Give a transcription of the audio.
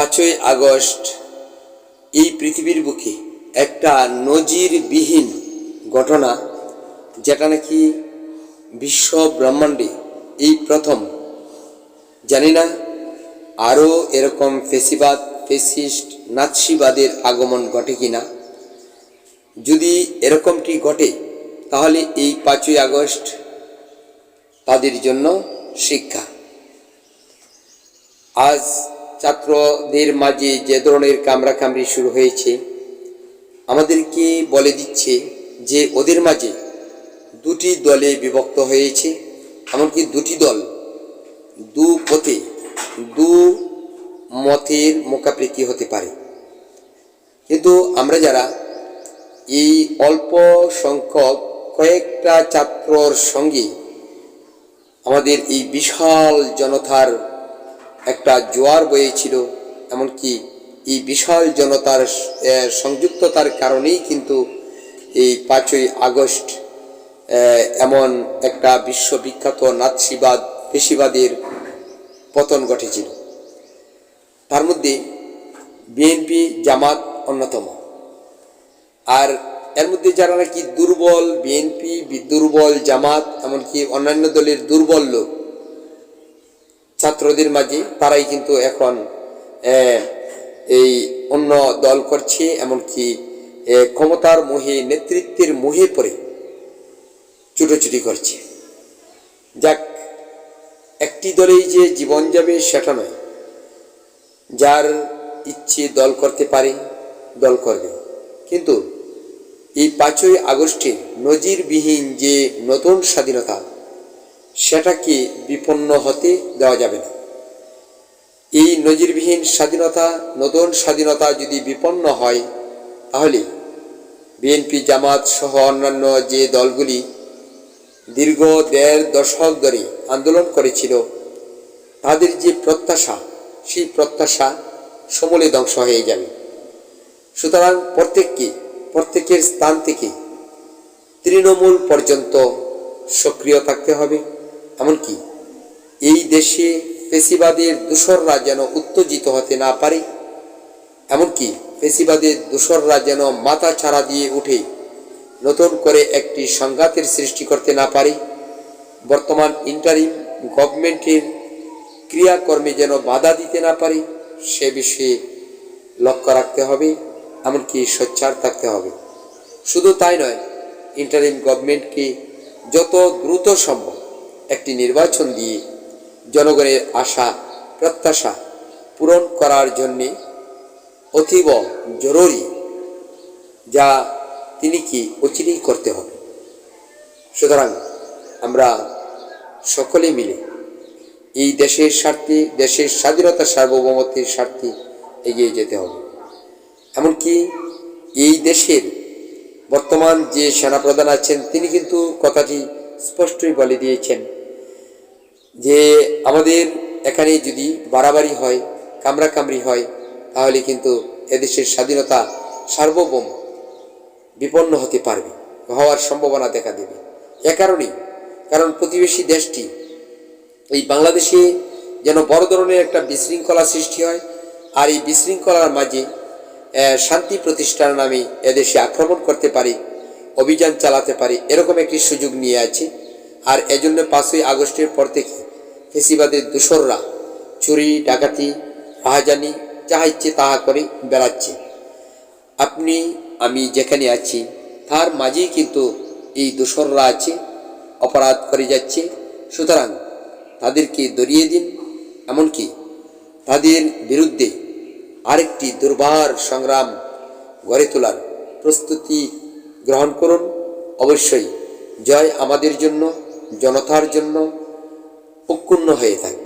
পাঁচই আগস্ট এই পৃথিবীর বুকে একটা নজিরবিহীন ঘটনা, যেটা নাকি বিশ্ব ব্রহ্মাণ্ডে এই প্রথম। জানি না আরও এরকম ফেসিবাদ, ফেসিস্ট, নাৎসিবাদের আগমন ঘটে কিনা যদি এরকমটি ঘটে, তাহলে এই পাঁচই আগস্ট তাদের জন্য শিক্ষা। আজ ছাত্রদের মাঝে যে ধরনের কামড়াকামড়ি শুরু হয়েছে, আমাদেরকে বলে দিচ্ছে যে ওদের মাঝে দুটি দলে বিভক্ত হয়েছে, এমনকি দুটি দল দু পথে, দু মতের মোকাপেক্ষি হতে পারে। কিন্তু আমরা যারা এই অল্প সংখ্যক কয়েকটা ছাত্রর সঙ্গে আমাদের এই বিশাল জনতার একটা জোয়ার বয়েছিল, এমনকি এই বিশাল জনতার সংযুক্ততার কারণেই কিন্তু এই পাঁচই আগস্ট এমন একটা বিশ্ববিখ্যাত নাৎসিবাদ পেশিবাদের পতন ঘটেছিল। তার মধ্যে বিএনপি জামাত অন্যতম। আর এর মধ্যে যারা নাকি দুর্বল, বিএনপি দুর্বল জামাত, এমনকি অন্যান্য দলের দুর্বল লোক ছাত্রদের মাঝে তারাই কিন্তু এখন এই অন্য দল করছে, এমনকি ক্ষমতার মোহে, নেতৃত্বের মোহে পড়ে ছুটোছুটি করছে। যাক, একটি দলেই যে জীবন যাবে সেটা নয়। যার ইচ্ছে দল করতে পারে, দল করবে। কিন্তু এই পাঁচই আগস্টে নজিরবিহীন যে নতুন স্বাধীনতা সেটাকে বিপন্ন হতে দেওয়া যাবে না। এই নজিরবিহীন স্বাধীনতা, নতুন স্বাধীনতা যদি বিপন্ন হয়, তাহলে বিএনপি জামাত সহ অন্যান্য যে দলগুলি দীর্ঘ দেড় দশক ধরে আন্দোলন করেছিল, তাদের যে প্রত্যাশা, সেই প্রত্যাশা সমূলে ধ্বংস হয়ে যাবে। সুতরাং প্রত্যেককে, প্রত্যেকের স্থান থেকে তৃণমূল পর্যন্ত সক্রিয় থাকতে হবে। এমনকি এই দেশে পেশিবাদের দূষররা যেন উত্তেজিত হতে না পারে, এমনকি পেশিবাদের দূষররা যেন মাথা ছাড়া দিয়ে উঠে নতুন করে একটি সংঘাতের সৃষ্টি করতে না পারে, বর্তমান ইন্টারিম গভর্নমেন্টের ক্রিয়াকর্মে যেন বাধা দিতে না পারে, সে বিষয়ে লক্ষ্য রাখতে হবে, এমনকি সোচ্চার থাকতে হবে। শুধু তাই নয় ইন্টারিম গভর্নমেন্টকে যত দ্রুত সম্ভব একটি নির্বাচন দিয়ে জনগণের আশা, প্রত্যাশা পূরণ করার জন্যে অতীব জরুরি, যা তিনি কি অচিরেই করতে হবে। সুতরাং আমরা সকলে মিলে এই দেশের স্বার্থে, দেশের স্বাধীনতা সার্বভৌমত্বের স্বার্থে এগিয়ে যেতে হবে। এমনকি এই দেশের বর্তমান যে সেনাপ্রধান আছেন, তিনি কিন্তু কথাটি স্পষ্টই বলে দিয়েছেন যে আমাদের এখানে যদি বাড়াবাড়ি হয়, কামড়াকামড়ি হয়, তাহলে কিন্তু এদেশের স্বাধীনতা সার্বভৌম বিপন্ন হতে পারবে, হওয়ার সম্ভাবনা দেখা দেবে। এ কারণেই, কারণ প্রতিবেশী দেশটি, এই বাংলাদেশে যেন বড় ধরনের একটা বিশৃঙ্খলা সৃষ্টি হয়, আর এই বিশৃঙ্খলার মাঝে শান্তি প্রতিষ্ঠার নামে এদেশে আক্রমণ করতে পারে, অভিযান চালাতে পারে, এরকম একটি সুযোগ নিয়ে আছে। আর এজন্য পাঁচই আগস্টের পর থেকে ফেসিবাদের দূষররা চুরি, ডাকাতি, রাহাজানি যাহা ইচ্ছে তাহা করে বেড়াচ্ছে। আপনি, আমি যেখানে আছি, তার মাঝেই কিন্তু এই দোসররা আছে, অপরাধ করে যাচ্ছে। সুতরাং তাদেরকে দরিয়ে দিন, এমনকি তাদের বিরুদ্ধে আরেকটি দুর্বার সংগ্রাম গড়ে তোলার প্রস্তুতি গ্রহণ করুন। অবশ্যই জয় আমাদের জন্য। জনতার জন্য উৎকুণ্ণ হয়ে থাকে।